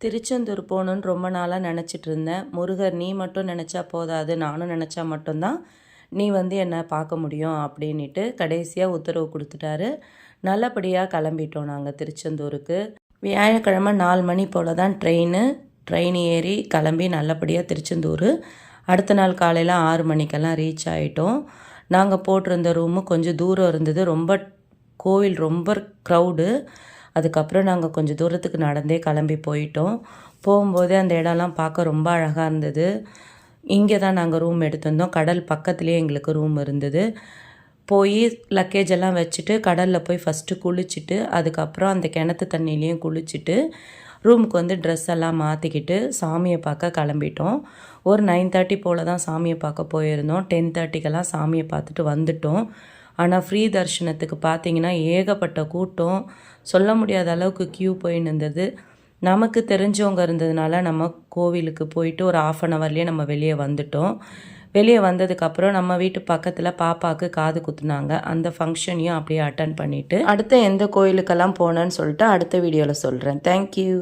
திருச்செந்தூர் போகணுன்னு ரொம்ப நாளாக நினச்சிட்டு இருந்தேன். முருகர் நீ மட்டும் நினச்சா போதாது நானும் நினச்சா மட்டும்தான் நீ வந்து என்னை பார்க்க முடியும் அப்படின்ட்டு கடைசியாக உத்தரவு கொடுத்துட்டாரு. நல்லபடியாக கிளம்பிட்டோம் நாங்கள் திருச்செந்தூருக்கு. வியாழக்கிழமை நாலு மணி போல் தான் ட்ரெயின். ட்ரெயின் ஏறி கிளம்பி நல்லபடியாக திருச்செந்தூர். அடுத்த நாள் காலையில் ஆறு மணிக்கெல்லாம் ரீச் ஆகிட்டோம் நாங்கள் போட்டிருந்த ரூமு கொஞ்சம் தூரம் இருந்தது. ரொம்ப கோவில் ரொம்ப க்ரௌடு அதுக்கப்புறம் நாங்கள் கொஞ்சம் தூரத்துக்கு நடந்தே கிளம்பி போயிட்டோம். போகும்போதே அந்த இடம்லாம் பார்க்க ரொம்ப அழகாக இருந்தது. இங்கே தான் நாங்கள் ரூம் எடுத்திருந்தோம். கடல் பக்கத்துலேயே எங்களுக்கு ரூம் இருந்தது. போய் லக்கேஜ் எல்லாம் வச்சுட்டு கடலில் போய் ஃபஸ்ட்டு குளிச்சுட்டு அதுக்கப்புறம் அந்த கிணத்து தண்ணியிலையும் குளிச்சுட்டு ரூமுக்கு வந்து ட்ரெஸ் எல்லாம் மாற்றிக்கிட்டு சாமியை பார்க்க கிளம்பிட்டோம். ஒரு நைன் தேர்ட்டி போல் தான் சாமியை பார்க்க போயிருந்தோம். டென் தேர்ட்டிக்கெல்லாம் சாமியை பார்த்துட்டு வந்துட்டோம். ஆனால் ஃப்ரீ தரிசனத்துக்கு பார்த்தீங்கன்னா ஏகப்பட்ட கூட்டம். சொல்ல முடியாத அளவுக்கு க்யூ போயின்னு இருந்தது. நமக்கு தெரிஞ்சவங்க இருந்ததுனால நம்ம கோவிலுக்கு போயிட்டு ஒரு ஆஃப் அன் ஹவர்லேயே நம்ம வெளியே வந்துட்டோம். வெளியே வந்ததுக்கப்புறம் நம்ம வீட்டு பக்கத்தில் பாப்பாவுக்கு காது குத்துனாங்க. அந்த ஃபங்க்ஷனையும் அப்படியே அட்டன் பண்ணிவிட்டு அடுத்த எந்த கோயிலுக்கெல்லாம் போனேன்னு சொல்லிட்டு அடுத்த வீடியோவில் சொல்கிறேன் தேங்க்யூ